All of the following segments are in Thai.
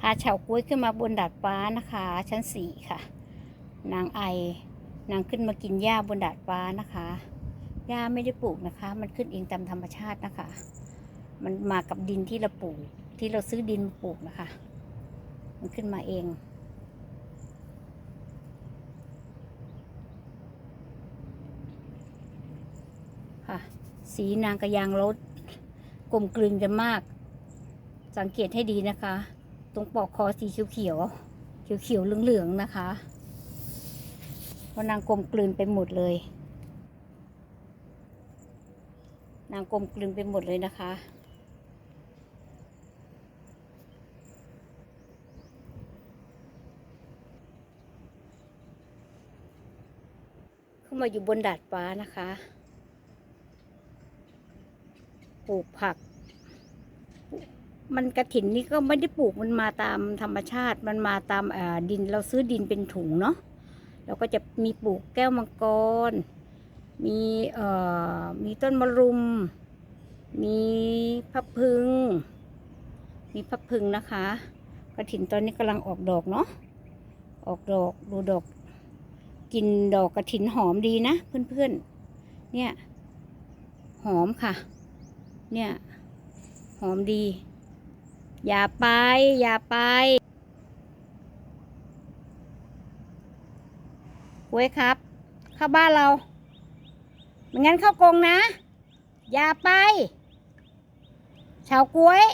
พาเฉาก้วยขึ้นมาบนดาดฟ้านะคะ ชั้นสี่ค่ะ นางไอนางขึ้นมากินหญ้าบนดาดฟ้านะคะหญ้าไม่ได้ปลูกนะคะ มันขึ้นเองตามธรรมชาตินะคะ มันมากับดินที่เราปลูก ที่เราซื้อดินมาปลูกนะคะ มันขึ้นมาเองค่ะสีนางกระยางรถกลมกลืนกันมาก สังเกตให้ดีนะคะ ตรงปลอกคอสีเขียวๆเขียวๆเหลืองๆนะคะเพราะนางกลมกลืนไปหมดเลย นางกลมกลืนไปหมดเลยนะคะเข้ามาอยู่บนดาดฟ้านะคะ ปลูกผัก มันกระถินนี่ก็ไม่ได้ปลูกมันมาตามธรรมชาติ มันมาตามดินเราซื้อดินเป็นถุงเนาะเราก็จะมีปลูกแก้วมังกร มีเอ่อมีต้นมะรุม มีพับพึง มีพับพึงนะคะกระถินตอนนี้กำลังออกดอกเนาะออกดอกดูดอกกินดอกกระถินหอมดีนะเพื่อนๆ เนี่ย หอมค่ะ เนี่ย หอมดี อย่าไป อย่าไปกล้ยครับ เข้าบ้านเราไม่งั้นเข้ากงนะ อย่าไปชาวกล้วย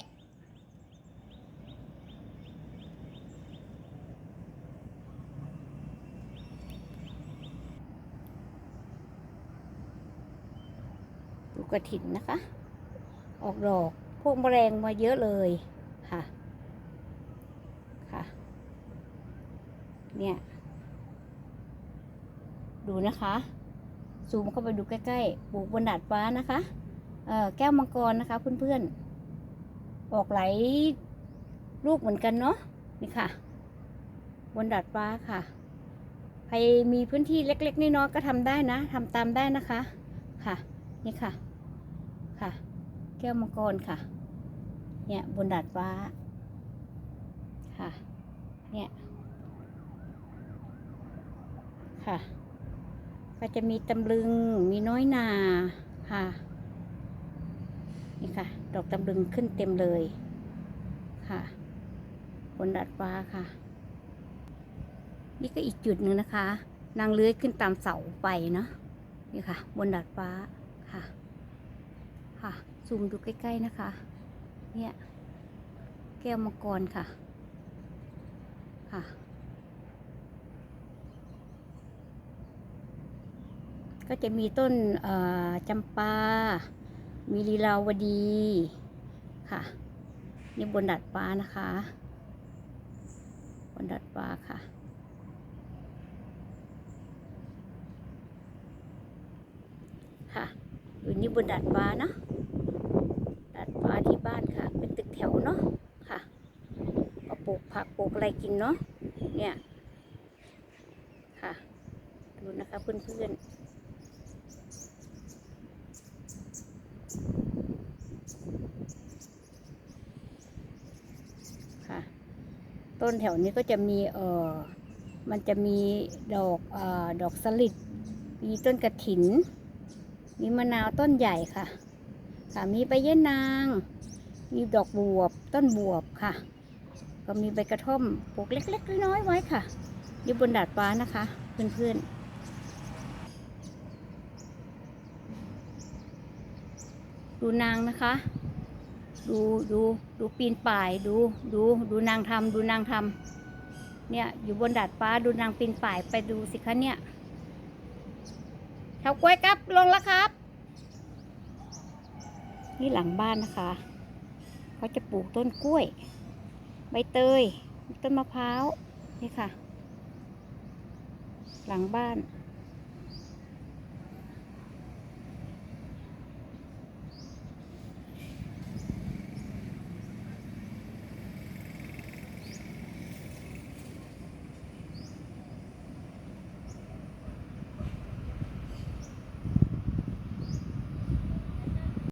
ดูกระถินนะคะ ออกดอก พวกแมลงมาเยอะเลยค่ะ ค่ะ เนี่ย ดูนะคะ ซูมเข้าไปดูใกล้ๆ ปลูกบนดาดฟ้านะคะเอ่อแก้วมังกรนะคะเพื่อนๆ ออกไหลลูกเหมือนกันเนาะ นี่ค่ะ บนดาดฟ้าค่ะ ใครมีพื้นที่เล็ก ๆน้อยๆก็ทำได้นะทำตามได้นะคะ ค่ะ นี่ค่ะ ค่ะ แก้วมังกรค่ะ เนี่ยบนดาดฟ้า ค่ะ เนี่ย ค่ะ ก็จะมีตำลึง มีน้อยนาค่ะ นี่ค่ะ ดอกตำลึงขึ้นเต็มเลยค่ะ บนดาดฟ้าค่ะ นี่ก็อีกจุดหนึ่งนะคะ นางเลื้อยขึ้นตามเสาไฟเนาะ นี่ค่ะ บนดาดฟ้าค่ะ ค่ะ ซูมดูใกล้ ๆนะคะ เนี่ย แก้วมังกรค่ะ ค่ะ ก็จะมีต้นจำปา มีลีลาวดีค่ะ นี่บนดัดฟ้านะคะ บนดัดฟ้าค่ะ ค่ะอยู่นี่บนดาดฟ้าเนาะดาดฟ้าที่บ้านค่ะ เป็นตึกแถวเนาะค่ะก็ปลูกผักปลูกอะไรกินเนาะเนี่ย ค่ะ ดูนะคะเพื่อนๆ ต้นแถวนี้ก็จะมีเอ่อมันจะมีดอกเอ่อดอกสลิดมีต้นกระถิน มีมะนาวต้นใหญ่ค่ะ ค่ะมีใบเย้นาง มีดอกบวบต้นบวบค่ะ ก็มีใบกระท่อมปลูกเล็กๆน้อยๆไว้ค่ะอยู่บนดาดฟ้านะคะ เพื่อนๆดูนางนะคะ ดูดูดูปีนป่ายดูดูดูนางทำดูนางทำเนี่ยอยู่บนดาดฟ้าดูนางปีนป่ายไปดูสิคะเนี่ยชาวกล้วยครับลงแล้วครับ นี่หลังบ้านนะคะเขาจะปลูกต้นกล้วย ใบเตยต้นมะพร้าวนี่ค่ะ หลังบ้าน